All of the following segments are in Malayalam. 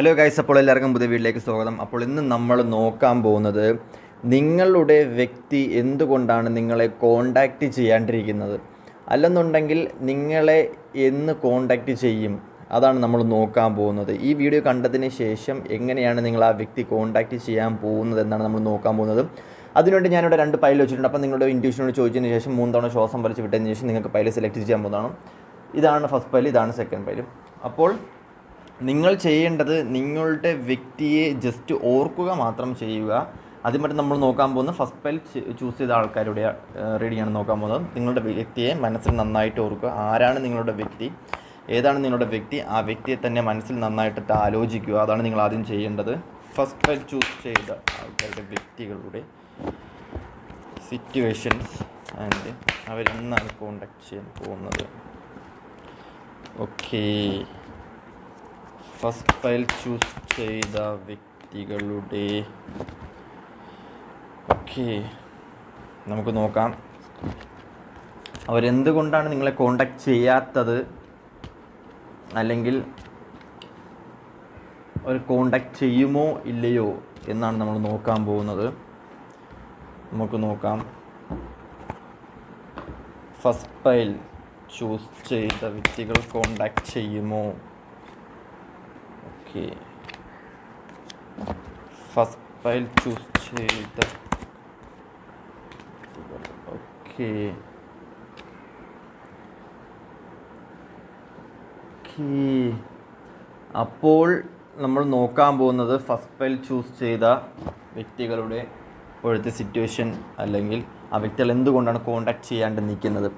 ഹലോ ഗൈസ് അപ്പോൾ എല്ലാവർക്കും പുതിയ വീട്ടിലേക്ക് സ്വാഗതം. അപ്പോൾ ഇന്ന് നമ്മൾ നോക്കാൻ പോകുന്നത് നിങ്ങളുടെ വ്യക്തി എന്തുകൊണ്ടാണ് നിങ്ങളെ കോണ്ടാക്റ്റ് ചെയ്യാണ്ടിരിക്കുന്നത്? അല്ലെന്നുണ്ടെങ്കിൽ നിങ്ങളെ എന്ന് കോണ്ടാക്റ്റ് ചെയ്യും. അതാണ് നമ്മൾ നോക്കാൻ പോകുന്നത്. ഈ വീഡിയോ കണ്ടതിന് ശേഷം എങ്ങനെയാണ് നിങ്ങൾ ആ വ്യക്തി കോണ്ടാക്റ്റ് ചെയ്യാൻ പോകുന്നത് എന്നാണ് നമ്മൾ നോക്കാൻ പോകുന്നത്. അതിനുവേണ്ടി ഞാനിവിടെ രണ്ട് പൈൽ വെച്ചിട്ടുണ്ട്. അപ്പോൾ നിങ്ങളുടെ ഇന്റ്യൂഷനോട് ചോദിച്ചതിന് ശേഷം മൂന്ന് തവണ ശ്വാസം വലിച്ച് വിട്ടതിന് ശേഷം നിങ്ങൾക്ക് പൈൽ സെലക്ട് ചെയ്യാൻ പോകുന്നതാണ്. ഇതാണ് ഫസ്റ്റ് പൈൽ ഇതാണ് സെക്കൻഡ് പൈൽ അപ്പോൾ നിങ്ങൾ ചെയ്യേണ്ടത് നിങ്ങളുടെ വ്യക്തിയെ ജസ്റ്റ് ഓർക്കുക മാത്രം ചെയ്യുക. ആദ്യമായിട്ട് നമ്മൾ നോക്കാൻ പോകുന്നത് ഫസ്റ്റ് പേൽ ചൂസ് ചെയ്ത ആൾക്കാരുടെ റീഡിങ്ങാണ് നോക്കാൻ പോകുന്നത്. നിങ്ങളുടെ വ്യക്തിയെ മനസ്സിൽ നന്നായിട്ട് ഓർക്കുക. ആരാണ് നിങ്ങളുടെ വ്യക്തി? ഏതാണ് നിങ്ങളുടെ വ്യക്തി? ആ വ്യക്തിയെ തന്നെ മനസ്സിൽ നന്നായിട്ട് ആലോചിക്കുക. അതാണ് നിങ്ങൾ ആദ്യം ചെയ്യേണ്ടത്. ഫസ്റ്റ് പേൽ ചൂസ് ചെയ്ത ആൾക്കാരുടെ വ്യക്തികളുടെ സിറ്റുവേഷൻസ് ആൻഡ് അവരെന്നാണ് കോണ്ടാക്ട് ചെയ്യാൻ പോകുന്നത്? ഓക്കേ ഫസ്റ്റ് ഫയൽ ചൂസ് ചെയ്ത വ്യക്തികളുടെ ഓക്കെ. നമുക്ക് നോക്കാം. അവരെന്തുകൊണ്ടാണ് നിങ്ങളെ കോണ്ടാക്ട് ചെയ്യാത്തത്? അല്ലെങ്കിൽ അവർ കോണ്ടാക്ട് ചെയ്യുമോ ഇല്ലയോ എന്നാണ് നമ്മൾ നോക്കാൻ പോകുന്നത്. നമുക്ക് നോക്കാം. ഫസ്റ്റ് ഫയൽ ചൂസ് ചെയ്ത വ്യക്തികൾ കോണ്ടാക്ട് ചെയ്യുമോ? ഓക്കെ ഫസ്റ്റ് ഫയൽ ചൂസ് ചെയ്ത ഓക്കെ അപ്പോൾ നമ്മൾ നോക്കാൻ പോകുന്നത് ഫസ്റ്റ് ഫയൽ ചൂസ് ചെയ്ത വ്യക്തികളുടെ ഇപ്പോഴത്തെ സിറ്റുവേഷൻ അല്ലെങ്കിൽ ആ വ്യക്തികൾ എന്തുകൊണ്ടാണ് കോണ്ടാക്ട് ചെയ്യാണ്ട് നിൽക്കുന്നത്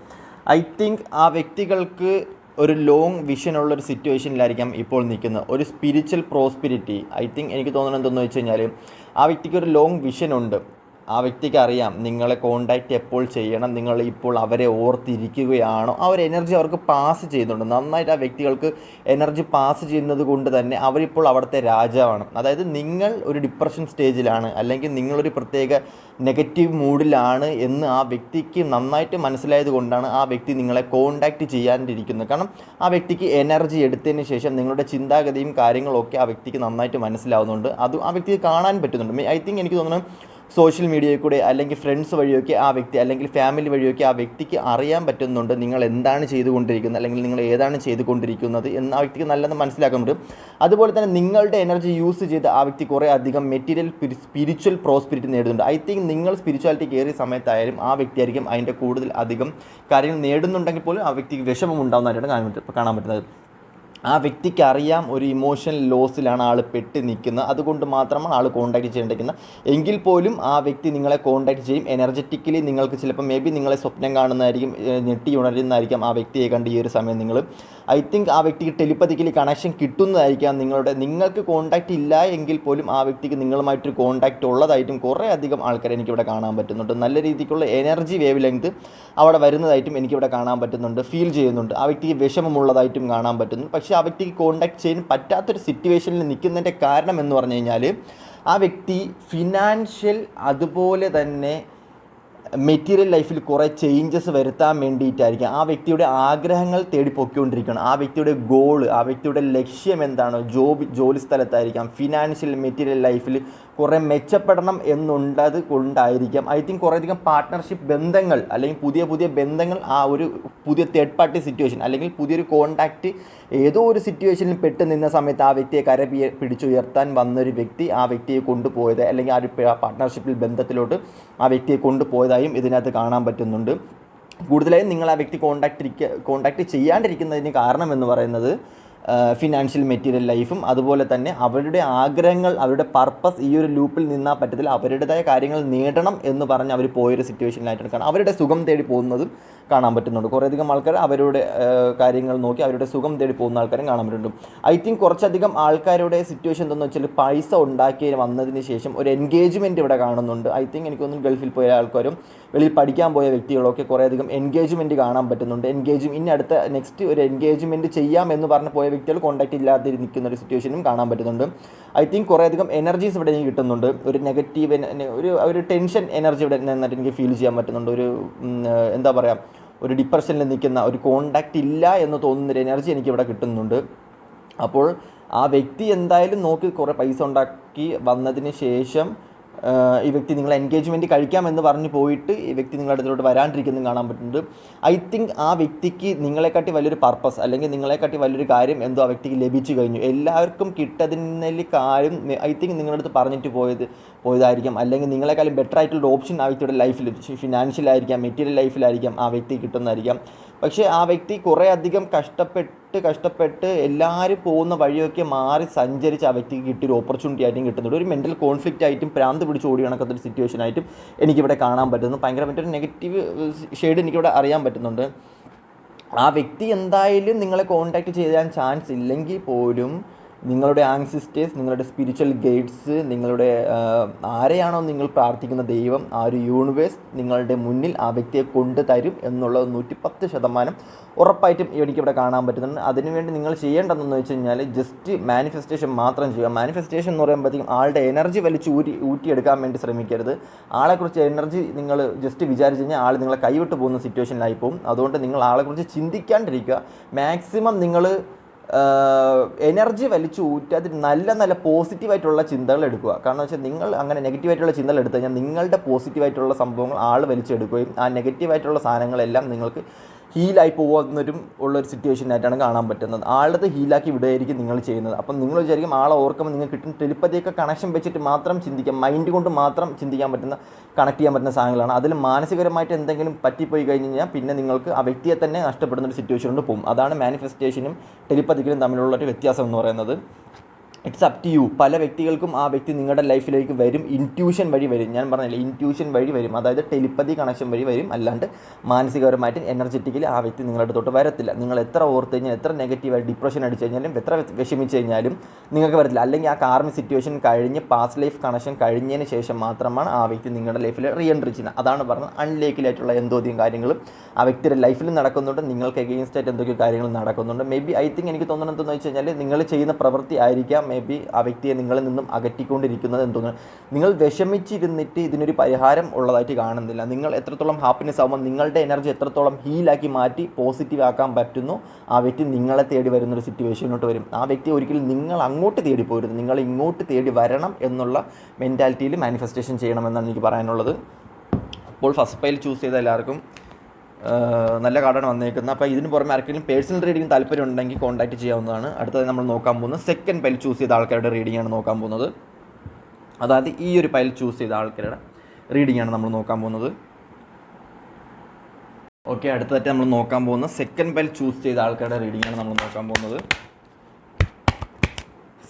ഐ തിങ്ക് ആ വ്യക്തികൾക്ക് ഒരു ലോങ് ഉള്ള ഒരു സിറ്റുവേഷനിലായിരിക്കാം ഇപ്പോൾ നിൽക്കുന്നത്. ഒരു സ്പിരിച്വൽ പ്രോസ്പിരിറ്റി ഐ തിങ്ക് എനിക്ക് തോന്നുന്നത് എന്തെന്ന് വെച്ച് കഴിഞ്ഞാൽ ആ വ്യക്തിക്ക് ഒരു ലോങ് വിഷൻ ഉണ്ട്. ആ വ്യക്തിക്ക് അറിയാം നിങ്ങളെ കോണ്ടാക്റ്റ് എപ്പോൾ ചെയ്യണം നിങ്ങൾ ഇപ്പോൾ അവരെ ഓർത്തിരിക്കുകയാണോ? ആ ഒരു എനർജി അവർക്ക് പാസ് ചെയ്യുന്നുണ്ട്. നന്നായിട്ട് ആ വ്യക്തികൾക്ക് എനർജി പാസ് ചെയ്യുന്നത് കൊണ്ട് തന്നെ അവരിപ്പോൾ അവിടുത്തെ രാജാവാണ്. അതായത് നിങ്ങൾ ഒരു ഡിപ്രഷൻ സ്റ്റേജിലാണ് അല്ലെങ്കിൽ നിങ്ങളൊരു പ്രത്യേക നെഗറ്റീവ് മൂഡിലാണ് എന്ന് ആ വ്യക്തിക്ക് നന്നായിട്ട് മനസ്സിലായത് കൊണ്ടാണ് ആ വ്യക്തി നിങ്ങളെ കോണ്ടാക്റ്റ് ചെയ്യാണ്ടിരിക്കുന്നത്. കാരണം ആ വ്യക്തിക്ക് എനർജി എടുത്തതിന് ശേഷം നിങ്ങളുടെ ചിന്താഗതിയും കാര്യങ്ങളൊക്കെ ആ വ്യക്തിക്ക് നന്നായിട്ട് മനസ്സിലാവുന്നുണ്ട്. അത് ആ വ്യക്തിക്ക് കാണാൻ പറ്റുന്നുണ്ട്. ഐ തിങ്ക് എനിക്ക് തോന്നുന്നു സോഷ്യൽ മീഡിയയിൽ കൂടെ അല്ലെങ്കിൽ ഫ്രണ്ട്സ് വഴിയൊക്കെ ആ വ്യക്തി അല്ലെങ്കിൽ ഫാമിലി വഴിയൊക്കെ ആ വ്യക്തിക്ക് അറിയാൻ പറ്റുന്നുണ്ട്. നിങ്ങൾ എന്താണ് ചെയ്തുകൊണ്ടിരിക്കുന്നത്? അല്ലെങ്കിൽ നിങ്ങൾ ഏതാണ് ചെയ്തുകൊണ്ടിരിക്കുന്നത്? എന്ന് ആ വ്യക്തിക്ക് നല്ലത് മനസ്സിലാക്കുന്നുണ്ട്. അതുപോലെ തന്നെ നിങ്ങളുടെ എനർജി യൂസ് ചെയ്ത് ആ വ്യക്തി കുറേ അധികം മെറ്റീരിയൽ സ്പിരിച്വൽ പ്രോസ്പിരിറ്റി നേടുന്നുണ്ട്. ഐ തിങ്ക് നിങ്ങൾ സ്പിരിച്വാലിറ്റി കയറിയ സമയത്തായാലും ആ വ്യക്തിയായിരിക്കും അതിന്റെ കൂടുതൽ അധികം കാര്യങ്ങൾ നേടുന്നുണ്ടെങ്കിൽ പോലും ആ വ്യക്തിക്ക് വിഷമം ഉണ്ടാകുന്നതായിട്ടാണ് കാണാൻ പറ്റും കാണാൻ പറ്റുന്നത്. ആ വ്യക്തിക്ക് അറിയാം ഒരു ഇമോഷണൽ ലോസിലാണ് ആൾ പെട്ട് നിൽക്കുന്നത്. അതുകൊണ്ട് മാത്രമാണ് ആൾ കോൺടാക്ട് ചെയ്യേണ്ടിരിക്കുന്നത്. എങ്കിൽ പോലും ആ വ്യക്തി നിങ്ങളെ കോൺടാക്ട് ചെയ്യും. എനർജറ്റിക്കലി നിങ്ങൾക്ക് ചിലപ്പോൾ മേ ബി നിങ്ങളെ സ്വപ്നം കാണുന്നതായിരിക്കും ഞെട്ടി ഉണരുന്നതായിരിക്കും ആ വ്യക്തിയെ കണ്ട് ഈ ഒരു സമയം നിങ്ങൾ. ഐ തിങ്ക് ആ വ്യക്തിക്ക് ടെലിപ്പതിക്കലി കണക്ഷൻ കിട്ടുന്നതായിരിക്കാം നിങ്ങളുടെ. നിങ്ങൾക്ക് കോൺടാക്റ്റ് ഇല്ല എങ്കിൽ പോലും ആ വ്യക്തിക്ക് നിങ്ങളുമായിട്ടൊരു കോൺടാക്റ്റ് ഉള്ളതായിട്ടും കുറേ അധികം ആൾക്കാരെ എനിക്കിവിടെ കാണാൻ പറ്റുന്നുണ്ട്. നല്ല രീതിക്കുള്ള എനർജി വേവ് ലെങ്ത് അവിടെ വരുന്നതായിട്ടും എനിക്കിവിടെ കാണാൻ പറ്റുന്നുണ്ട്. ഫീൽ ചെയ്യുന്നുണ്ട്. ആ വ്യക്തിക്ക് വിഷമമുള്ളതായിട്ടും കാണാൻ പറ്റുന്നു. പക്ഷേ ആ വ്യക്തിക്ക് കോണ്ടാക്ട് ചെയ്യാൻ പറ്റാത്തൊരു സിറ്റുവേഷനിൽ നിൽക്കുന്നതിന്റെ കാരണം എന്ന് പറഞ്ഞു കഴിഞ്ഞാൽ ആ വ്യക്തി ഫിനാൻഷ്യൽ അതുപോലെ തന്നെ മെറ്റീരിയൽ ലൈഫിൽ കുറേ ചേഞ്ചസ് വരുത്താൻ വേണ്ടിയിട്ടായിരിക്കും. ആ വ്യക്തിയുടെ ആഗ്രഹങ്ങൾ തേടി പൊക്കിക്കൊണ്ടിരിക്കണം ആ വ്യക്തിയുടെ ഗോൾ ആ വ്യക്തിയുടെ ലക്ഷ്യം എന്താണോ? ജോബ് ജോലി സ്ഥലത്തായിരിക്കാം. ഫിനാൻഷ്യൽ മെറ്റീരിയൽ ലൈഫിൽ കുറേ മെച്ചപ്പെടണം എന്നുണ്ടത് കൊണ്ടായിരിക്കാം. ഐ തിങ്ക് കുറേയധികം പാർട്ട്ണർഷിപ്പ് ബന്ധങ്ങൾ അല്ലെങ്കിൽ പുതിയ പുതിയ ബന്ധങ്ങൾ ആ ഒരു പുതിയ തേർഡ് പാർട്ടി സിറ്റുവേഷൻ അല്ലെങ്കിൽ പുതിയൊരു കോണ്ടാക്റ്റ് ഏതോ ഒരു സിറ്റുവേഷനിൽ പെട്ട് നിന്ന സമയത്ത് ആ വ്യക്തിയെ കര പിടിച്ചുയർത്താൻ വന്നൊരു വ്യക്തി ആ വ്യക്തിയെ കൊണ്ടുപോയത് അല്ലെങ്കിൽ ആ ഒരു പാർട്ട്ണർഷിപ്പിൽ ബന്ധത്തിലോട്ട് ആ വ്യക്തിയെ കൊണ്ടുപോയതായും ഇതിനകത്ത് കാണാൻ പറ്റുന്നുണ്ട്. കൂടുതലായും നിങ്ങൾ ആ വ്യക്തി കോണ്ടാക്ട് കോണ്ടാക്ട് ചെയ്യാണ്ടിരിക്കുന്നതിന് കാരണം എന്ന് പറയുന്നത് ഫിനാൻഷ്യൽ മെറ്റീരിയൽ ലൈഫും അതുപോലെ തന്നെ അവരുടെ ആഗ്രഹങ്ങൾ അവരുടെ പർപ്പസ് ഈ ഒരു ലൂപ്പിൽ നിന്നാൽ പറ്റത്തില്ല. അവരുടേതായ കാര്യങ്ങൾ നേടണം എന്ന് പറഞ്ഞ് അവർ പോയൊരു സിറ്റുവേഷനിലായിട്ടാണ് കാരണം അവരുടെ സുഖം തേടി പോകുന്നതും കാണാൻ പറ്റുന്നുണ്ട്. കുറേയധികം ആൾക്കാർ അവരുടെ കാര്യങ്ങൾ നോക്കി അവരുടെ സുഖം തേടി പോകുന്ന ആൾക്കാരും കാണാൻ പറ്റുന്നുണ്ട്. ഐ തിങ്ക് കുറച്ചധികം ആൾക്കാരുടെ സിറ്റുവേഷൻ എന്താണെന്ന് വെച്ചാൽ പൈസ ഉണ്ടാക്കി വന്നതിന് ശേഷം ഒരു എൻഗേജ്മെന്റ് ഇവിടെ കാണുന്നുണ്ട്. ഐ തിങ്ക് എനിക്ക് എനിക്കൊന്നും ഗൾഫിൽ പോയ ആൾക്കാരും വെളിയിൽ പഠിക്കാൻ പോയ വ്യക്തികളൊക്കെ കുറേയധികം എൻഗേജ്മെന്റ് കാണാൻ പറ്റുന്നുണ്ട്. എൻഗേജ് ഇനി അടുത്ത നെക്സ്റ്റ് ഒരു എൻഗേജ്മെന്റ് ചെയ്യാം എന്ന് പറഞ്ഞ് പോയ വ്യക്തികൾ കോൺടാക്റ്റ് ഇല്ലാതെ നിൽക്കുന്ന ഒരു സിറ്റുവേഷനും കാണാൻ പറ്റുന്നുണ്ട്. ഐ തിങ്ക് കുറേയധികം എനർജീസ് ഇവിടെ എനിക്ക് കിട്ടുന്നുണ്ട്. ഒരു നെഗറ്റീവ് ഒരു ഒരു ടെൻഷൻ എനർജി ഇവിടെ നന്നായിട്ട് എനിക്ക് ഫീൽ ചെയ്യാൻ പറ്റുന്നുണ്ട്. ഒരു എന്താ പറയുക ഒരു ഡിപ്രഷനിൽ നിൽക്കുന്ന ഒരു കോണ്ടാക്റ്റ് ഇല്ല എന്ന് തോന്നുന്നൊരു എനർജി എനിക്ക് ഇവിടെ കിട്ടുന്നുണ്ട്. അപ്പോൾ ആ വ്യക്തി എന്തായാലും നോക്കി കുറേ പൈസ ഉണ്ടാക്കി വന്നതിന് ശേഷം ഈ വ്യക്തി നിങ്ങളെ എൻഗേജ്മെന്റ് കഴിക്കാമെന്ന് പറഞ്ഞ് പോയിട്ട് ഈ വ്യക്തി നിങ്ങളുടെ അടുത്തോട്ട് വരാണ്ടിരിക്കുന്നതും കാണാൻ പറ്റുന്നുണ്ട്. ഐ തിങ്ക് ആ വ്യക്തിക്ക് നിങ്ങളെക്കാട്ടി വലിയൊരു പർപ്പസ് അല്ലെങ്കിൽ നിങ്ങളെക്കാട്ടി വലിയൊരു കാര്യം എന്തോ ആ വ്യക്തിക്ക് ലഭിച്ചു കഴിഞ്ഞു. എല്ലാവർക്കും കിട്ടതിനേൽ കാര്യം ഐ തിങ്ക് നിങ്ങളുടെ അടുത്ത് പറഞ്ഞിട്ട് പോയത് പോയതായിരിക്കാം. അല്ലെങ്കിൽ നിങ്ങളെക്കാളും ബെറ്റർ ആയിട്ടുള്ള ഓപ്ഷൻ ആ വ്യക്തിയുടെ ലൈഫിൽ ഫിനാൻഷ്യലായിരിക്കാം മെറ്റീരിയൽ ലൈഫിലായിരിക്കാം ആ വ്യക്തി കിട്ടുന്നതായിരിക്കാം. പക്ഷേ ആ വ്യക്തി കുറേ അധികം കഷ്ടപ്പെട്ട് കഷ്ടപ്പെട്ട് എല്ലാവരും പോകുന്ന വഴിയൊക്കെ മാറി സഞ്ചരിച്ച് ആ വ്യക്തിക്ക് കിട്ടിയൊരു ഓപ്പർച്യൂണിറ്റി ആയിട്ടും കിട്ടുന്നുണ്ട്. ഒരു മെന്റൽ കോൺഫ്ലിക്റ്റ് ആയിട്ടും പ്രാന്ത് പിടിച്ച് ഓടി കണക്കത്തൊരു സിറ്റുവേഷൻ ആയിട്ടും എനിക്കിവിടെ കാണാൻ പറ്റുന്നു. ഭയങ്കരമായിട്ടൊരു നെഗറ്റീവ് ഷെയ്ഡ് എനിക്കിവിടെ അറിയാൻ പറ്റുന്നുണ്ട്. ആ വ്യക്തി എന്തായാലും നിങ്ങളെ കോൺടാക്റ്റ് ചെയ്യാൻ ചാൻസ് ഇല്ലെങ്കിൽ പോലും നിങ്ങളുടെ ആങ്സിസ്റ്റേഴ്സ് നിങ്ങളുടെ സ്പിരിച്വൽ ഗൈഡ്സ് നിങ്ങളുടെ ആരെയാണോ നിങ്ങൾ പ്രാർത്ഥിക്കുന്ന ദൈവം ആ ഒരു യൂണിവേഴ്സ് നിങ്ങളുടെ മുന്നിൽ ആ വ്യക്തിയെ കൊണ്ടു തരും എന്നുള്ളത് നൂറ്റിപ്പത്ത് ശതമാനം ഉറപ്പായിട്ടും എനിക്കിവിടെ കാണാൻ പറ്റുന്നുണ്ട്. അതിനുവേണ്ടി നിങ്ങൾ ചെയ്യേണ്ടതെന്ന് വെച്ച് കഴിഞ്ഞാൽ ജസ്റ്റ് മാനിഫെസ്റ്റേഷൻ മാത്രം ചെയ്യുക. മാനിഫെസ്റ്റേഷൻ എന്ന് പറയുമ്പോഴത്തേക്കും ആളുടെ എനർജി വലിച്ച് ഊരി ഊറ്റിയെടുക്കാൻ വേണ്ടി ശ്രമിക്കരുത്. ആളെക്കുറിച്ച് എനർജി നിങ്ങൾ ജസ്റ്റ് വിചാരിച്ച് കഴിഞ്ഞാൽ ആൾ നിങ്ങളെ കൈവിട്ട് പോകുന്ന സിറ്റുവേഷനിലായി പോകും. അതുകൊണ്ട് നിങ്ങൾ ആളെക്കുറിച്ച് ചിന്തിക്കാണ്ടിരിക്കുക. മാക്സിമം നിങ്ങൾ എനർജി വലിച്ചു അത് നല്ല നല്ല പോസിറ്റീവായിട്ടുള്ള ചിന്തകൾ എടുക്കുക. കാരണം വെച്ചാൽ നിങ്ങൾ അങ്ങനെ നെഗറ്റീവായിട്ടുള്ള ചിന്തകൾ എടുത്തു കഴിഞ്ഞാൽ നിങ്ങളുടെ പോസിറ്റീവായിട്ടുള്ള സംഭവങ്ങൾ ആൾ വലിച്ചെടുക്കുകയും ആ നെഗറ്റീവായിട്ടുള്ള സാധനങ്ങളെല്ലാം നിങ്ങൾക്ക് ഹീലായി പോകുന്നൊരു ഉള്ളൊരു സിറ്റുവേഷനായിട്ടാണ് കാണാൻ പറ്റുന്നത്. ആളുടെ ഹീലാക്കി വിടുകയായിരിക്കും നിങ്ങൾ ചെയ്യുന്നത്. അപ്പം നിങ്ങൾ വിചാരിക്കും ആളെ ഓർക്കുമ്പോൾ നിങ്ങൾക്ക് കിട്ടുന്ന ടെലിപ്പതിയൊക്കെ കണക്ഷൻ വെച്ചിട്ട് മാത്രം ചിന്തിക്കാം. മൈൻഡ് കൊണ്ട് മാത്രം ചിന്തിക്കാൻ പറ്റുന്ന കണക്ട് ചെയ്യാൻ പറ്റുന്ന സാധനങ്ങളാണ്. അതിൽ മാനസികപരമായിട്ട് എന്തെങ്കിലും പറ്റിപ്പോയി കഴിഞ്ഞ് കഴിഞ്ഞാൽ പിന്നെ നിങ്ങൾക്ക് ആ വ്യക്തിയെ തന്നെ നഷ്ടപ്പെടുന്ന ഒരു സിറ്റുവേഷനിലോട്ട് പോകും. അതാണ് മാനിഫെസ്റ്റേഷനും ടെലിപ്പതിക്കലും തമ്മിലുള്ള ഒരു വ്യത്യാസം എന്ന് പറയുന്നത്. ഇറ്റ്സ് അപ് ടു യു പല വ്യക്തികൾക്കും ആ വ്യക്തി നിങ്ങളുടെ ലൈഫിലേക്ക് വരും. ഇന്റ്യൂഷൻ വഴി വരും. ഞാൻ പറഞ്ഞില്ല ഇന്റ്യൂഷൻ വഴി വരും. അതായത് ടെലിപ്പതി കണക്ഷൻ വഴി വരും. അല്ലാണ്ട് മാനസികപരമായിട്ട് എനർജറ്റിക്കലി ആ വ്യക്തി നിങ്ങളുടെ അടുത്തോട്ട് വരത്തില്ല. നിങ്ങൾ എത്ര ഓർത്ത് കഴിഞ്ഞാൽ എത്ര നെഗറ്റീവായി ഡിപ്രഷൻ അടിച്ചു കഴിഞ്ഞാലും എത്ര വിഷമിച്ച് കഴിഞ്ഞാലും നിങ്ങൾക്ക് വരത്തില്ല. അല്ലെങ്കിൽ ആ കാർമി സിറ്റുവേഷൻ കഴിഞ്ഞ് പാസ്റ്റ് ലൈഫ് കണക്ഷൻ കഴിഞ്ഞതിന് ശേഷം മാത്രമാണ് ആ വ്യക്തി നിങ്ങളുടെ ലൈഫിൽ റീ എൻട്രി ചെയ്യുന്നത്. അതാണ് പറഞ്ഞത് അൺലേക്കിലായിട്ടുള്ള എന്തോധികം കാര്യങ്ങളും ആ വ്യക്തിയുടെ ലൈഫിൽ നടക്കുന്നുണ്ട്. നിങ്ങൾക്ക് എഗെയിൻസ്റ്റ് ആയിട്ട് എന്തൊക്കെ കാര്യങ്ങൾ നടക്കുന്നുണ്ട്. മേ ബി ഐ തിങ്ക് എനിക്ക് തോന്നുന്നത് എന്താണെന്ന് വെച്ച് കഴിഞ്ഞാൽ നിങ്ങൾ ചെയ്യുന്ന പ്രവൃത്തി ആയിരിക്കാം. മേ ബി ആ വ്യക്തിയെ നിങ്ങളിൽ നിന്നും അകറ്റിക്കൊണ്ടിരിക്കുന്നത് എന്ന് തോന്നുന്നു നിങ്ങൾ വിഷമിച്ചിരുന്നിട്ട് ഇതിനൊരു പരിഹാരം ഉള്ളതായിട്ട് കാണുന്നില്ല. നിങ്ങൾ എത്രത്തോളം ഹാപ്പിനെസ് ആകുമ്പോൾ നിങ്ങളുടെ എനർജി എത്രത്തോളം ഹീലാക്കി മാറ്റി പോസിറ്റീവ് ആക്കാൻ പറ്റുന്നു ആ വ്യക്തി നിങ്ങളെ തേടി വരുന്നൊരു സിറ്റുവേഷനിലോട്ട് വരും. ആ വ്യക്തി ഒരിക്കലും നിങ്ങൾ അങ്ങോട്ട് തേടി പോരുത്. നിങ്ങൾ ഇങ്ങോട്ട് തേടി വരണം എന്നുള്ള മെന്റാലിറ്റിയിൽ മാനിഫെസ്റ്റേഷൻ ചെയ്യണമെന്നാണ് എനിക്ക് പറയാനുള്ളത്. അപ്പോൾ ഫസ്റ്റ് പൈൽ ചൂസ് ചെയ്ത എല്ലാവർക്കും നല്ല കാർഡാണ് വന്നേക്കുന്നത്. അപ്പോൾ ഇതിന് പുറമെ ആർക്കെങ്കിലും പേഴ്സണൽ റീഡിംഗ് താല്പര്യം ഉണ്ടെങ്കിൽ കോൺടാക്ട് ചെയ്യാവുന്നതാണ്. അടുത്തത് നമ്മൾ നോക്കാൻ പോകുന്നത് സെക്കൻഡ് പൈൽ ചൂസ് ചെയ്ത ആൾക്കാരുടെ റീഡിംഗ് ആണ് നോക്കാൻ പോകുന്നത്. അതായത് ഈ ഒരു പൈൽ ചൂസ് ചെയ്ത ആൾക്കാരുടെ റീഡിംഗ് ആണ് നമ്മൾ നോക്കാൻ പോകുന്നത്. ഓക്കെ അടുത്തതായിട്ട് നമ്മൾ നോക്കാൻ പോകുന്ന സെക്കൻഡ് പൈൽ ചൂസ് ചെയ്ത ആൾക്കാരുടെ റീഡിംഗ് ആണ് നമ്മൾ നോക്കാൻ പോകുന്നത്.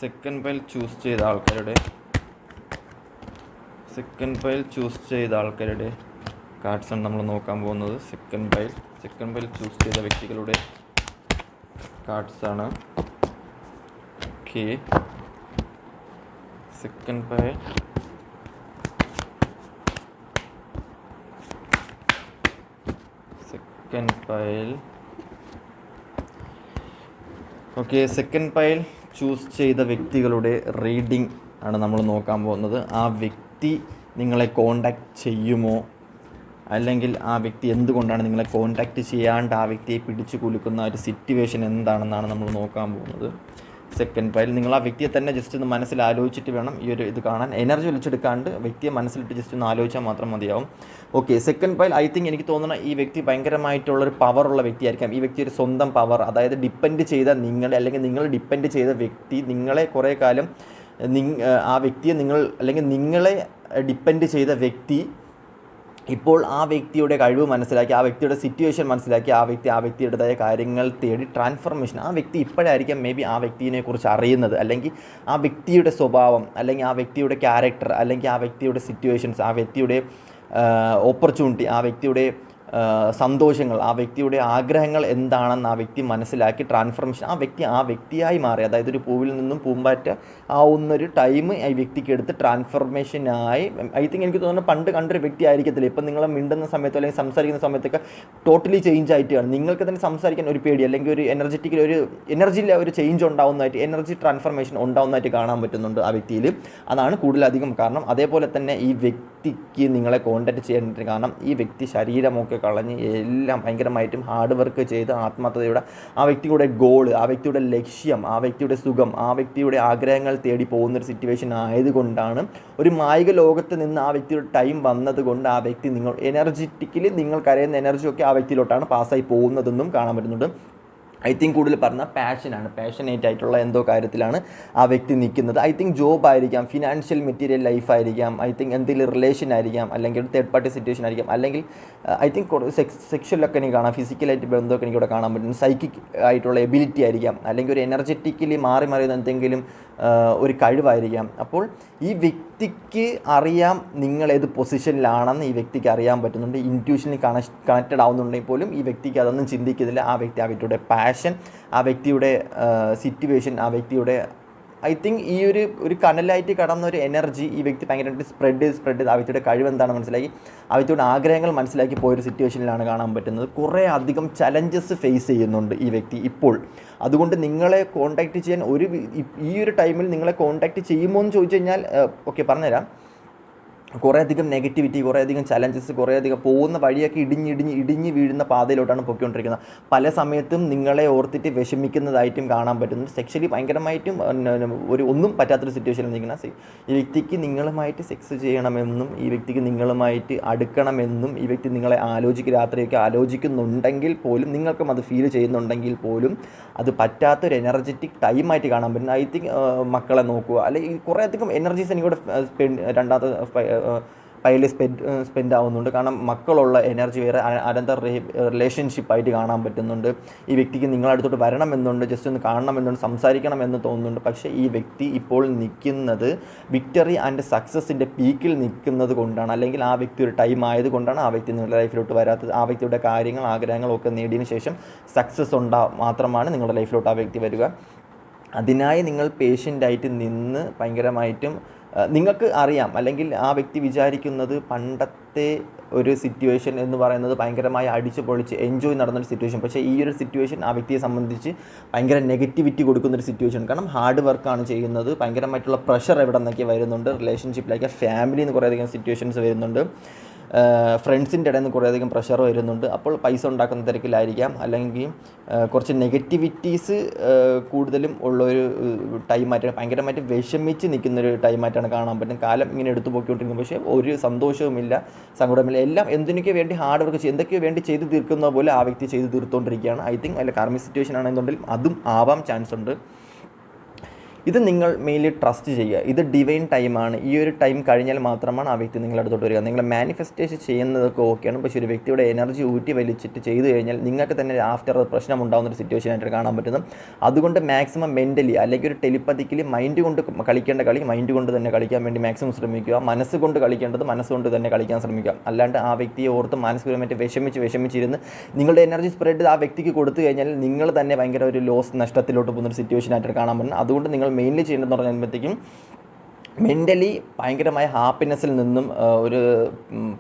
സെക്കൻഡ് പൈൽ ചൂസ് ചെയ്ത ആൾക്കാരുടെ സെക്കൻഡ് പൈൽ ചൂസ് ചെയ്ത ആൾക്കാരുടെ കാർഡ്സ് ആണ് നമ്മൾ നോക്കാൻ പോകുന്നത്. Second pile second pile choose ചെയ്ത വ്യക്തികളുടെ കാർഡ്സാണ് okay second pile second pile okay second pile choose ചെയ്ത വ്യക്തികളുടെ റീഡിംഗ് ആണ് നമ്മൾ നോക്കാൻ പോകുന്നത്. ആ വ്യക്തി നിങ്ങളെ കോണ്ടാക്ട് ചെയ്യുമോ? അല്ലെങ്കിൽ ആ വ്യക്തി എന്തുകൊണ്ടാണ് നിങ്ങളെ കോൺടാക്റ്റ് ചെയ്യാണ്ട് ആ വ്യക്തിയെ പിടിച്ചു കുലുക്കുന്ന ഒരു സിറ്റുവേഷൻ എന്താണെന്നാണ് നമ്മൾ നോക്കാൻ പോകുന്നത്. സെക്കൻഡ് പൈൽ നിങ്ങൾ ആ വ്യക്തിയെ തന്നെ ജസ്റ്റ് ഒന്ന് മനസ്സിൽ ആലോചിച്ചിട്ട് വേണം ഈ ഒരു ഇത് കാണാൻ. എനർജി വലിച്ചെടുക്കാണ്ട് വ്യക്തിയെ മനസ്സിലിട്ട് ജസ്റ്റ് ഒന്ന് ആലോചിച്ചാൽ മാത്രം മതിയാവും. Okay second pile I think എനിക്ക് തോന്നുന്ന ഈ വ്യക്തി ഭയങ്കരമായിട്ടുള്ളൊരു പവറുള്ള വ്യക്തിയായിരിക്കാം. ഈ വ്യക്തി ഒരു സ്വന്തം പവർ അതായത് ഡിപ്പെൻഡ് ചെയ്ത നിങ്ങളെ അല്ലെങ്കിൽ നിങ്ങൾ ഡിപ്പെൻഡ് ചെയ്ത വ്യക്തി നിങ്ങളെ കുറേ കാലം ആ വ്യക്തിയെ നിങ്ങൾ അല്ലെങ്കിൽ നിങ്ങളെ ഡിപ്പെൻഡ് ചെയ്ത വ്യക്തി ഇപ്പോൾ ആ വ്യക്തിയുടെ കഴിവ് മനസ്സിലാക്കി ആ വ്യക്തിയുടെ സിറ്റുവേഷൻ മനസ്സിലാക്കി ആ വ്യക്തി ആ വ്യക്തിയുടേതായ കാര്യങ്ങൾ തേടി ട്രാൻസ്ഫർമേഷൻ ആ വ്യക്തി ഇപ്പോഴായിരിക്കാം മേ ബി ആ വ്യക്തിയെ കുറിച്ച് അറിയുന്നത്. അല്ലെങ്കിൽ ആ വ്യക്തിയുടെ സ്വഭാവം അല്ലെങ്കിൽ ആ വ്യക്തിയുടെ ക്യാരക്ടർ അല്ലെങ്കിൽ ആ വ്യക്തിയുടെ സിറ്റുവേഷൻസ് ആ വ്യക്തിയുടെ ഓപ്പർച്യൂണിറ്റി ആ വ്യക്തിയുടെ സന്തോഷങ്ങൾ ആ വ്യക്തിയുടെ ആഗ്രഹങ്ങൾ എന്താണെന്ന് ആ വ്യക്തി മനസ്സിലാക്കി ട്രാൻസ്ഫർമേഷൻ ആ വ്യക്തി ആ വ്യക്തിയായി മാറി. അതായത് ഒരു പൂവിൽ നിന്നും പൂമ്പാറ്റ ആവുന്നൊരു ടൈം ഈ വ്യക്തിക്ക് എടുത്ത് ട്രാൻസ്ഫർമേഷനായി ഐ തിങ്ക് എനിക്ക് തോന്നുന്നു പണ്ട് കണ്ടൊരു വ്യക്തി ആയിരിക്കത്തില്ല. ഇപ്പം നിങ്ങൾ മിണ്ടുന്ന സമയത്തോ അല്ലെങ്കിൽ സംസാരിക്കുന്ന സമയത്തൊക്കെ ടോട്ടലി ചേഞ്ച് ആയിട്ട് നിങ്ങൾക്ക് തന്നെ സംസാരിക്കാൻ ഒരു പേടി അല്ലെങ്കിൽ ഒരു എനർജറ്റിക്കൽ ഒരു എനർജിയിൽ ഒരു ചേഞ്ച് ഉണ്ടാവുന്നതായിട്ട് എനർജി ട്രാൻസ്ഫർമേഷൻ ഉണ്ടാവുന്നതായിട്ട് കാണാൻ പറ്റുന്നുണ്ട് ആ വ്യക്തിയിൽ. അതാണ് കൂടുതലധികം കാരണം. അതേപോലെ തന്നെ ഈ വ്യക്തി വ്യക്തിക്ക് നിങ്ങളെ കോണ്ടാക്ട് ചെയ്യേണ്ടത് കാരണം ഈ വ്യക്തി ശരീരമൊക്കെ കളഞ്ഞ് എല്ലാം ഭയങ്കരമായിട്ടും ഹാർഡ് വർക്ക് ചെയ്ത് ആത്മാർത്ഥതയുടെ ആ വ്യക്തിയുടെ ഗോൾ ആ വ്യക്തിയുടെ ലക്ഷ്യം ആ വ്യക്തിയുടെ സുഖം ആ വ്യക്തിയുടെ ആഗ്രഹങ്ങൾ തേടി പോകുന്നൊരു സിറ്റുവേഷൻ ആയതുകൊണ്ടാണ് ഒരു മായിക ലോകത്ത് നിന്ന് ആ വ്യക്തിയുടെ ടൈം വന്നതുകൊണ്ട് ആ വ്യക്തി നിങ്ങൾ എനർജറ്റിക്കലി നിങ്ങൾ കരയുന്ന എനർജിയൊക്കെ ആ വ്യക്തിയിലോട്ടാണ് പാസ്സായി പോകുന്നതെന്നും കാണാൻ പറ്റുന്നുണ്ട്. ഐ തിങ്ക് കൂടുതൽ പറഞ്ഞാൽ പാഷനാണ് പാഷനേറ്റ് ആയിട്ടുള്ള എന്തോ കാര്യത്തിലാണ് ആ വ്യക്തി നിൽക്കുന്നത്. ഐ തിങ്ക് ജോബ് ആയിരിക്കാം ഫിനാൻഷ്യൽ മെറ്റീരിയൽ ലൈഫ് ആയിരിക്കാം ഐ തിങ്ക് എന്തെങ്കിലും റിലേഷൻ ആയിരിക്കാം അല്ലെങ്കിൽ തേർഡ് പാർട്ടി സിറ്റുവേഷൻ ആയിരിക്കാം അല്ലെങ്കിൽ ഐ തിങ്ക് സെക്സ് സെക്ഷലൊക്കെ എനിക്ക് കാണാം ഫിസിക്കലായിട്ട് ബന്ധമൊക്കെ എനിക്കിവിടെ കാണാൻ പറ്റും. സൈക്കിക് ആയിട്ടുള്ള എബിലിറ്റി ആയിരിക്കാം അല്ലെങ്കിൽ ഒരു എനർജറ്റിക്കലി മാറി മാറിയത് എന്തെങ്കിലും ഒരു കഴിവായിരിക്കാം. അപ്പോൾ ഈ വ്യക്തിക്ക് അറിയാം നിങ്ങൾ ഏത് പൊസിഷനിലാണെന്ന് ഈ വ്യക്തിക്ക് അറിയാൻ പറ്റുന്നുണ്ട്. ഇന്റ്യൂഷനിൽ കണക്ട് കണക്റ്റഡ് ആവുന്നുണ്ടെങ്കിൽ പോലും ഈ വ്യക്തിക്ക് അതൊന്നും ചിന്തിക്കുന്നില്ല ആ വ്യക്തി ആ വ്യക്തിയുടെ പാഷൻ ആ വ്യക്തിയുടെ സിറ്റുവേഷൻ ആ വ്യക്തിയുടെ ഐ തിങ്ക് ഈ ഒരു ഒരു കനലായിട്ട് കടന്ന ഒരു എനർജി ഈ വ്യക്തി ഭയങ്കരമായിട്ട് സ്പ്രെഡ് ചെയ്ത് സ്പ്രെഡ് ചെയ്ത് കഴിവ് എന്താണ് മനസ്സിലാക്കി ആ ആഗ്രഹങ്ങൾ മനസ്സിലാക്കി പോയൊരു സിറ്റുവേഷനിലാണ് കാണാൻ പറ്റുന്നത്. കുറേ അധികം ചലഞ്ചസ് ഫേസ് ചെയ്യുന്നുണ്ട് ഈ വ്യക്തി ഇപ്പോൾ. അതുകൊണ്ട് നിങ്ങളെ കോൺടാക്റ്റ് ചെയ്യാൻ ഒരു ഈ ഒരു ടൈമിൽ നിങ്ങളെ കോൺടാക്റ്റ് ചെയ്യുമോ എന്ന് ചോദിച്ചു കഴിഞ്ഞാൽ ഓക്കെ പറഞ്ഞുതരാം. കുറേ അധികം നെഗറ്റിവിറ്റി കുറേയധികം ചലഞ്ചസ് കുറേയധികം പോകുന്ന വഴിയൊക്കെ ഇടിഞ്ഞിടിഞ്ഞ് ഇടിഞ്ഞ് വീഴുന്ന പാതയിലോട്ടാണ് പൊയ്ക്കൊണ്ടിരിക്കുന്നത്. പല സമയത്തും നിങ്ങളെ ഓർത്തിട്ട് വിഷമിക്കുന്നതായിട്ടും കാണാൻ പറ്റുന്നു സെക്ഷലി ഭയങ്കരമായിട്ടും ഒരു ഒന്നും പറ്റാത്തൊരു സിറ്റുവേഷനിൽ നിൽക്കുന്ന ഈ വ്യക്തിക്ക് നിങ്ങളുമായിട്ട് സെക്സ് ചെയ്യണമെന്നും ഈ വ്യക്തിക്ക് നിങ്ങളുമായിട്ട് അടുക്കണമെന്നും ഈ വ്യക്തി നിങ്ങളെ ആലോചിക്കുക രാത്രിയൊക്കെ ആലോചിക്കുന്നുണ്ടെങ്കിൽ പോലും നിങ്ങൾക്കും അത് ഫീൽ ചെയ്യുന്നുണ്ടെങ്കിൽ പോലും അത് പറ്റാത്തൊരു എനർജറ്റിക് ടൈമായിട്ട് കാണാൻ പറ്റുന്നു ഐ തിങ്ക് മക്കളെ നോക്കുക. അല്ലെങ്കിൽ കുറേ അധികം എനർജീസ് സ്പെൻഡ് രണ്ടാമത്തെ പൈൽ സ്പെൻഡ് സ്പെൻഡ് ആവുന്നുണ്ട്. കാരണം മക്കളുള്ള എനർജി വേറെ അനന്ത റിലേഷൻഷിപ്പായിട്ട് കാണാൻ പറ്റുന്നുണ്ട്. ഈ വ്യക്തിക്ക് നിങ്ങളടുത്തോട്ട് വരണമെന്നുണ്ട് ജസ്റ്റ് ഒന്ന് കാണണമെന്നുണ്ട് സംസാരിക്കണമെന്ന് തോന്നുന്നുണ്ട്. പക്ഷേ ഈ വ്യക്തി ഇപ്പോൾ നിൽക്കുന്നത് വിക്ടറി ആൻഡ് സക്സസിന്റെ പീക്കിൽ നിൽക്കുന്നത് കൊണ്ടാണ്. അല്ലെങ്കിൽ ആ വ്യക്തി ഒരു ടൈം ആയതുകൊണ്ടാണ് ആ വ്യക്തി നിങ്ങളുടെ ലൈഫിലോട്ട് വരാത്തത്. ആ വ്യക്തിയുടെ കാര്യങ്ങൾ ആഗ്രഹങ്ങളൊക്കെ നേടിയതിന് ശേഷം സക്സസ് ഉണ്ടാ മാത്രമാണ് നിങ്ങളുടെ ലൈഫിലോട്ട് ആ വ്യക്തി വരിക. അതിനായി നിങ്ങൾ പേഷ്യന്റായിട്ട് നിന്ന് ഭയങ്കരമായിട്ടും നിങ്ങൾക്ക് അറിയാം അല്ലെങ്കിൽ ആ വ്യക്തി വിചാരിക്കുന്നത് പണ്ടത്തെ ഒരു സിറ്റുവേഷൻ എന്ന് പറയുന്നത് ഭയങ്കരമായി അടിച്ച് പൊളിച്ച് എൻജോയ് നടന്നൊരു സിറ്റുവേഷൻ പക്ഷേ ഈ ഒരു സിറ്റുവേഷൻ ആ വ്യക്തിയെ സംബന്ധിച്ച് ഭയങ്കര നെഗറ്റിവിറ്റി കൊടുക്കുന്നൊരു സിറ്റുവേഷൻ കാരണം ഹാർഡ് വർക്കാണ് ചെയ്യുന്നത്. ഭയങ്കരമായിട്ടുള്ള പ്രഷർ എവിടെ നിന്നൊക്കെ വരുന്നുണ്ട് റിലേഷൻഷിപ്പിലേക്ക് ഫാമിലിയിൽ നിന്ന് കുറേയധികം സിറ്റുവേഷൻസ് വരുന്നുണ്ട്. ഫ്രണ്ട്സിന്റെ ഇടയിൽ നിന്ന് കുറേയധികം പ്രഷർ വരുന്നുണ്ട്. അപ്പോൾ പൈസ ഉണ്ടാക്കുന്ന തിരക്കിലായിരിക്കാം. അല്ലെങ്കിൽ കുറച്ച് നെഗറ്റിവിറ്റീസ് കൂടുതലും ഉള്ളൊരു ടൈമായിട്ട് ഭയങ്കരമായിട്ട് വിഷമിച്ച് നിൽക്കുന്നൊരു ടൈമായിട്ടാണ് കാണാൻ പറ്റുന്നത്. കാലം ഇങ്ങനെ എടുത്തു പോയിക്കൊണ്ടിരിക്കുന്നു. പക്ഷേ ഒരു സന്തോഷവുമില്ല സങ്കടമില്ല എല്ലാം എന്തിനൊക്കെ വേണ്ടി ഹാർഡ് വർക്ക് ചെയ്യും എന്തൊക്കെയോ വേണ്ടി ചെയ്ത് തീർക്കുന്ന പോലെ ആ വ്യക്തി ചെയ്ത് തീർത്തുകൊണ്ടിരിക്കുകയാണ് ഐ തിങ്ക് അല്ല കാർമിക് സിറ്റുവേഷൻ ആണെന്നുണ്ടെങ്കിൽ അതും ആവാം ചാൻസ് ഉണ്ട്. ഇത് നിങ്ങൾ മെയിൻലി ട്രസ്റ്റ് ചെയ്യുക. ഇത് ഡിവൈൻ ടൈമാണ് ഈ ഒരു ടൈം കഴിഞ്ഞാൽ മാത്രമാണ് ആ വ്യക്തി നിങ്ങളുടെ അടുത്തോട്ട് വരിക. നിങ്ങൾ മാനിഫെസ്റ്റേഷൻ ചെയ്യുന്നതൊക്കെ ഓക്കെയാണ് പക്ഷേ ഒരു വ്യക്തിയുടെ എനർജി ഊറ്റി വലിച്ചിട്ട് ചെയ്തു കഴിഞ്ഞാൽ നിങ്ങൾക്ക് തന്നെ ആഫ്റ്റർ പ്രശ്നം ഉണ്ടാകുന്ന ഒരു സിറ്റുവേഷൻ ആയിട്ട് കാണാൻ പറ്റുന്നത്. അതുകൊണ്ട് മാക്സിമം മെന്റലി അല്ലെങ്കിൽ ഒരു ടെലിപ്പതിക്കലി മൈൻഡ് കൊണ്ട് കളിക്കേണ്ട കളി മൈൻഡ് കൊണ്ട് തന്നെ കളിക്കാൻ വേണ്ടി മാക്സിമം ശ്രമിക്കുക. മനസ്സുകൊണ്ട് കളിക്കേണ്ടത് മനസ്സുകൊണ്ട് തന്നെ കളിക്കാൻ ശ്രമിക്കുക. അല്ലാണ്ട് ആ വ്യക്തിയെ ഓർത്ത് മാനസികമായിട്ട് വിഷമിച്ച് വിഷമിച്ചിരുന്ന് നിങ്ങളുടെ എനർജി സ്പ്രെഡ് ആ വ്യക്തിക്ക് കൊടുത്തു കഴിഞ്ഞാൽ നിങ്ങൾ തന്നെ ഭയങ്കര ഒരു ലോസ് നഷ്ടത്തിലോട്ട് പോകുന്ന ഒരു സിറ്റുവേഷൻ ആയിട്ട് കാണാൻ പറ്റുന്നത്. അതുകൊണ്ട് നിങ്ങൾ മെയിൻലി ചെയ്യേണ്ടതെന്ന് പറയുമ്പോഴത്തേക്കും മെന്റലി ഭയങ്കരമായ ഹാപ്പിനെസ്സിൽ നിന്നും ഒരു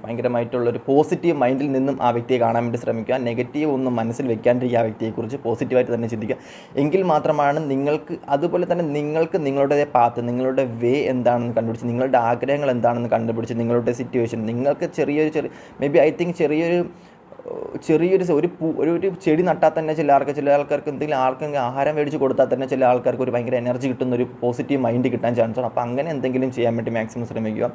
ഭയങ്കരമായിട്ടുള്ള ഒരു പോസിറ്റീവ് മൈൻഡിൽ നിന്നും ആ വ്യക്തിയെ കാണാൻ വേണ്ടി ശ്രമിക്കുക. നെഗറ്റീവ് ഒന്നും മനസ്സിൽ വെക്കാണ്ടിരിക്കുക ആ വ്യക്തിയെക്കുറിച്ച് പോസിറ്റീവായിട്ട് തന്നെ ചിന്തിക്കുക. എങ്കിൽ മാത്രമാണ് നിങ്ങൾക്ക് അതുപോലെ തന്നെ നിങ്ങൾക്ക് നിങ്ങളുടെ പാത്ത് നിങ്ങളുടെ വേ എന്താണെന്ന് കണ്ടുപിടിച്ച് നിങ്ങളുടെ ആഗ്രഹങ്ങൾ എന്താണെന്ന് കണ്ടുപിടിച്ച് നിങ്ങളുടെ സിറ്റുവേഷൻ നിങ്ങൾക്ക് ചെറിയൊരു ചെറിയ മേ ബി ഐ തിങ്ക് ചെറിയൊരു ചെറിയൊരു ഒരു ഒരു ചെടി നട്ടാൽ തന്നെ ചില ആൾക്ക് ചില ആൾക്കാർക്ക് എന്തെങ്കിലും ആർക്കെങ്കിലും ആഹാരം മേടിച്ച് കൊടുത്താൽ തന്നെ ചില ആൾക്കാർക്ക് ഒരു ഭയങ്കര എനർജി കിട്ടുന്ന ഒരു പോസിറ്റീവ് മൈൻഡ് കിട്ടാൻ ചാൻസ് ഉണ്ട് അപ്പോൾ അങ്ങനെ എന്തെങ്കിലും ചെയ്യാൻ വേണ്ടി മാക്സിമം ശ്രമിക്കുക.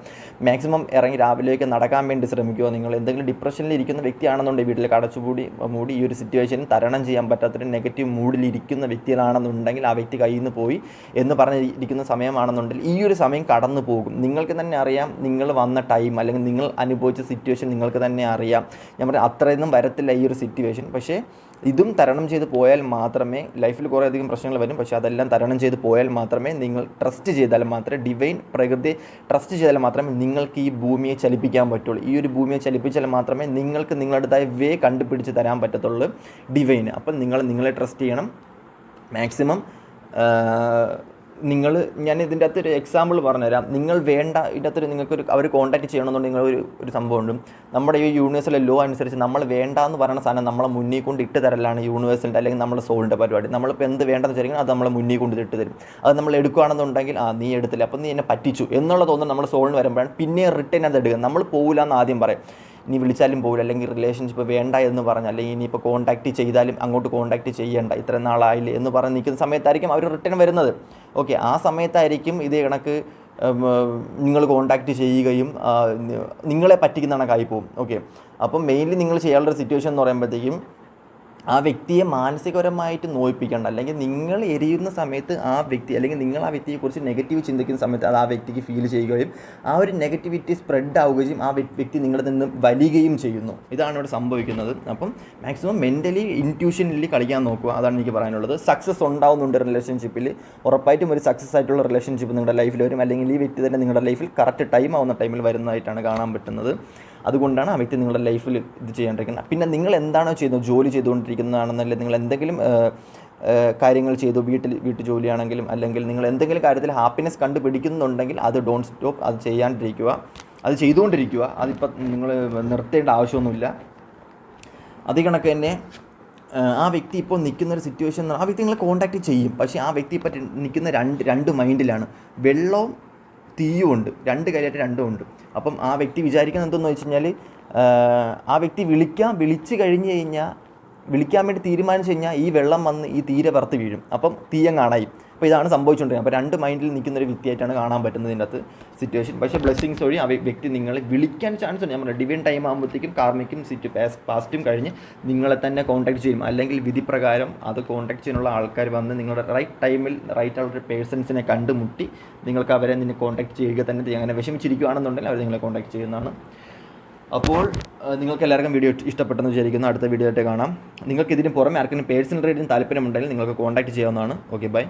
മാക്സിമം ഇറങ്ങി രാവിലെയൊക്കെ നടക്കാൻ വേണ്ടി ശ്രമിക്കുക. നിങ്ങൾ എന്തെങ്കിലും ഡിപ്രഷനിൽ ഇരിക്കുന്ന വ്യക്തിയാണെന്നുണ്ടെങ്കിൽ വീട്ടിൽ കടച്ചുകൂടി മൂടി ഈ ഒരു സിറ്റുവേഷൻ തരണം ചെയ്യാൻ പറ്റാത്തൊരു നെഗറ്റീവ് മൂഡിൽ ഇരിക്കുന്ന വ്യക്തികളാണെന്നുണ്ടെങ്കിൽ ആ വ്യക്തി കയ്യിൽ നിന്ന് പോയി എന്ന് പറഞ്ഞിരിക്കുന്ന സമയമാണെന്നുണ്ടെങ്കിൽ ഈ ഒരു സമയം കടന്നു പോകും. നിങ്ങൾക്ക് തന്നെ അറിയാം നിങ്ങൾ വന്ന ടൈം അല്ലെങ്കിൽ നിങ്ങൾ അനുഭവിച്ച സിറ്റുവേഷൻ നിങ്ങൾക്ക് തന്നെ അറിയാം. ഞാൻ പറയാം അത്രയൊന്നും വരത്തില്ല ഈ ഒരു സിറ്റുവേഷൻ പക്ഷേ ഇതും തരണം ചെയ്ത് പോയാൽ മാത്രമേ ലൈഫിൽ കുറേ അധികം പ്രശ്നങ്ങൾ വരും. പക്ഷേ അതെല്ലാം തരണം ചെയ്ത് പോയാൽ മാത്രമേ നിങ്ങൾ ട്രസ്റ്റ് ചെയ്താൽ മാത്രമേ ഡിവൈൻ പ്രകൃതി ട്രസ്റ്റ് ചെയ്താൽ മാത്രമേ നിങ്ങൾക്ക് ഈ ഭൂമിയെ ചലിപ്പിക്കാൻ പറ്റുള്ളൂ. ഈ ഒരു ഭൂമിയെ ചലിപ്പിച്ചാൽ മാത്രമേ നിങ്ങൾക്ക് നിങ്ങളുടേതായ വേ കണ്ടുപിടിച്ച് തരാൻ പറ്റത്തുള്ളൂ ഡിവൈന് അപ്പം നിങ്ങൾ നിങ്ങളെ ട്രസ്റ്റ് ചെയ്യണം. മാക്സിമം നിങ്ങൾ ഞാൻ ഇതിന്റെ അകത്ത് ഒരു എക്സാമ്പിൾ പറഞ്ഞുതരാം. നിങ്ങൾ വേണ്ട ഇതിന്റെ അകത്തൊരു നിങ്ങൾക്കൊരു അവർ കോൺടാക്ട് ചെയ്യണമെന്നുണ്ടെങ്കിൽ നിങ്ങൾ ഒരു ഒരു സംഭവമുണ്ട്. നമ്മുടെ ഈ യൂണിവേഴ്സിലെ ലോ അനുസരിച്ച് നമ്മൾ വേണ്ട എന്ന് പറയുന്ന സാധനം നമ്മളെ മുന്നിൽ കൊണ്ട് ഇട്ട് തരലാണ് യൂണിവേഴ്സിന്റെ അല്ലെങ്കിൽ നമ്മുടെ സോളിന്റെ പരിപാടി. നമ്മളിപ്പോൾ എന്ത് വേണ്ടെന്ന് വെച്ചാൽ അത് നമ്മളെ മുന്നിൽ കൊണ്ട് ഇട്ട് തരും. അത് നമ്മൾ എടുക്കുകയാണെന്നുണ്ടെങ്കിൽ ആ നീ എടുത്തില്ല. അപ്പം നീ എന്നെ പറ്റിച്ചു. എന്നുള്ള തോന്നുന്നു നമ്മൾ സോളിന് വരുമ്പോഴാണ് പിന്നെ റിട്ടേൺ അത് എടുക്കുക. നമ്മൾ പോകില്ല എന്ന് ആദ്യം പറയും. ഇനി വിളിച്ചാലും പോകില്ല അല്ലെങ്കിൽ റിലേഷൻഷിപ്പ് വേണ്ട എന്ന് പറഞ്ഞ് അല്ലെങ്കിൽ ഇനിയിപ്പോൾ കോൺടാക്റ്റ് ചെയ്താലും അങ്ങോട്ട് കോൺടാക്റ്റ് ചെയ്യേണ്ട ഇത്ര നാളായില്ലേ എന്ന് പറഞ്ഞ് നിൽക്കുന്ന സമയത്തായിരിക്കും അവർ റിട്ടേൺ വരുന്നത്. ഓക്കെ ആ സമയത്തായിരിക്കും ഇത് കണക്ക് നിങ്ങൾ കോൺടാക്റ്റ് ചെയ്യുകയും നിങ്ങളെ പറ്റിക്കുന്ന കണക്കായി പോകും. ഓക്കെ അപ്പം മെയിൻലി നിങ്ങൾ ചെയ്യാനുള്ള സിറ്റുവേഷൻ എന്ന് പറയുമ്പോഴത്തേക്കും ആ വ്യക്തിയെ മാനസികപരമായിട്ട് നോയിപ്പിക്കേണ്ട. അല്ലെങ്കിൽ നിങ്ങൾ എരിയുന്ന സമയത്ത് ആ വ്യക്തി അല്ലെങ്കിൽ നിങ്ങൾ ആ വ്യക്തിയെക്കുറിച്ച് നെഗറ്റീവ് ചിന്തിക്കുന്ന സമയത്ത് അത് ആ വ്യക്തിക്ക് ഫീൽ ചെയ്യുകയും ആ ഒരു നെഗറ്റിവിറ്റി സ്പ്രെഡ് ആവുകയും ആ വ്യക്തി നിങ്ങളിൽ നിന്ന് വലിയുകയും ചെയ്യുന്നു. ഇതാണ് ഇവിടെ സംഭവിക്കുന്നത്. അപ്പം മാക്സിമം മെന്റലി ഇന്റ്യൂഷനിൽ കളിക്കാൻ നോക്കുക. അതാണ് എനിക്ക് പറയാനുള്ളത്. സക്സസ് ഉണ്ടാവുന്നുണ്ട് റിലേഷൻഷിപ്പിൽ ഉറപ്പായിട്ടും ഒരു സക്സസ് ആയിട്ടുള്ള റിലേഷൻഷിപ്പ് നിങ്ങളുടെ ലൈഫിൽ വരും. അല്ലെങ്കിൽ ഈ വ്യക്തി തന്നെ നിങ്ങളുടെ ലൈഫിൽ കറക്റ്റ് ടൈം ആവുന്ന ടൈമിൽ വരുന്നതായിട്ടാണ് കാണാൻ പറ്റുന്നത്. അതുകൊണ്ടാണ് ആ വ്യക്തി നിങ്ങളുടെ ലൈഫിൽ ഇത് ചെയ്യാണ്ടിരിക്കുന്നത് പിന്നെ നിങ്ങൾ എന്താണോ ചെയ്യുന്നത്? ജോലി ചെയ്തുകൊണ്ടിരിക്കുന്നതാണെന്നല്ല നിങ്ങൾ എന്തെങ്കിലും കാര്യങ്ങൾ ചെയ്തു വീട്ടിൽ വീട്ടു ജോലിയാണെങ്കിലും അല്ലെങ്കിൽ നിങ്ങൾ എന്തെങ്കിലും കാര്യത്തിൽ ഹാപ്പിനെസ് കണ്ടുപിടിക്കുന്നുണ്ടെങ്കിൽ അത് ഡോണ്ട് സ്റ്റോപ്പ് അത് ചെയ്യാണ്ടിരിക്കുക. അത് ചെയ്തുകൊണ്ടിരിക്കുക. അതിപ്പോൾ നിങ്ങൾ നിർത്തേണ്ട ആവശ്യമൊന്നുമില്ല. അത് കണക്ക് തന്നെ ആ, ആ വ്യക്തി ഇപ്പോൾ നിൽക്കുന്ന ഒരു സിറ്റുവേഷൻ ആ വ്യക്തി നിങ്ങൾ കോൺടാക്റ്റ് ചെയ്യും. പക്ഷേ ആ വ്യക്തി ഇപ്പം നിൽക്കുന്ന രണ്ട് രണ്ട് മൈൻഡിലാണ് വെള്ളവും തീയും ഉണ്ട്. രണ്ട് കാര്യമായിട്ട് രണ്ടും ഉണ്ട്. അപ്പം ആ വ്യക്തി വിചാരിക്കുന്നത് എന്തെന്ന് വെച്ച് കഴിഞ്ഞാൽ ആ വ്യക്തി വിളിക്കാൻ വിളിച്ച് കഴിഞ്ഞ് കഴിഞ്ഞാൽ വിളിക്കാൻ വേണ്ടി തീരുമാനിച്ചു കഴിഞ്ഞാൽ ഈ വെള്ളം വന്ന് ഈ തീരെ പറത്ത് വീഴും. അപ്പം തീയങ്ങാണായി അപ്പോൾ ഇതാണ് സംഭവിച്ചുകൊണ്ടിരിക്കുന്നത്. അപ്പോൾ രണ്ട് മൈൻഡിൽ നിൽക്കുന്ന ഒരു വ്യക്തിയായിട്ടാണ് കാണാൻ പറ്റുന്നത് ഇതിന്റെ അകത്ത് സിറ്റുവേഷൻ പക്ഷേ ബ്ലെസ്സിങ്സ് വഴി ആ വ്യക്തി നിങ്ങളെ വിളിക്കാൻ ചാൻസ് ഉണ്ട്. നമ്മുടെ ഡിവൈൻ ടൈം ആകുമ്പോഴത്തേക്കും കാർമിക്കും സിറ്റ് പാസ്റ്റും കഴിഞ്ഞ് നിങ്ങളെ തന്നെ കോൺടാക്ട് ചെയ്യും. അല്ലെങ്കിൽ വിധിപ്രകാരം അത് കോൺടാക്ട് ചെയ്യാനുള്ള ആൾക്കാർ വന്ന് നിങ്ങളുടെ റൈറ്റ് ടൈമിൽ റൈറ്റ് ആയിട്ടുള്ള പേഴ്സൺസിനെ കണ്ടുമുട്ടി നിങ്ങൾക്ക് അവരെ നിന്നെ കോൺടാക്ട് ചെയ്യുക തന്നെ ചെയ്യും. അങ്ങനെ വിഷമിച്ചിരിക്കുകയാണെന്നുണ്ടെങ്കിൽ അവർ നിങ്ങളെ കോൺടാക്ട് ചെയ്യുന്നതാണ്. അപ്പോൾ നിങ്ങൾക്ക് എല്ലാവർക്കും വീഡിയോ ഇഷ്ടപ്പെട്ടെന്ന് വിചാരിക്കുന്നു. അടുത്ത വീഡിയോ ആയിട്ട് കാണാം. നിങ്ങൾക്ക് ഇതിന് പുറമെ ആർക്കെങ്കിലും പേഴ്സണൽ റേറ്റിന് താല്പര്യമുണ്ടെങ്കിൽ നിങ്ങൾക്ക് കോൺടാക്ട് ചെയ്യാവുന്നതാണ്. Okay bye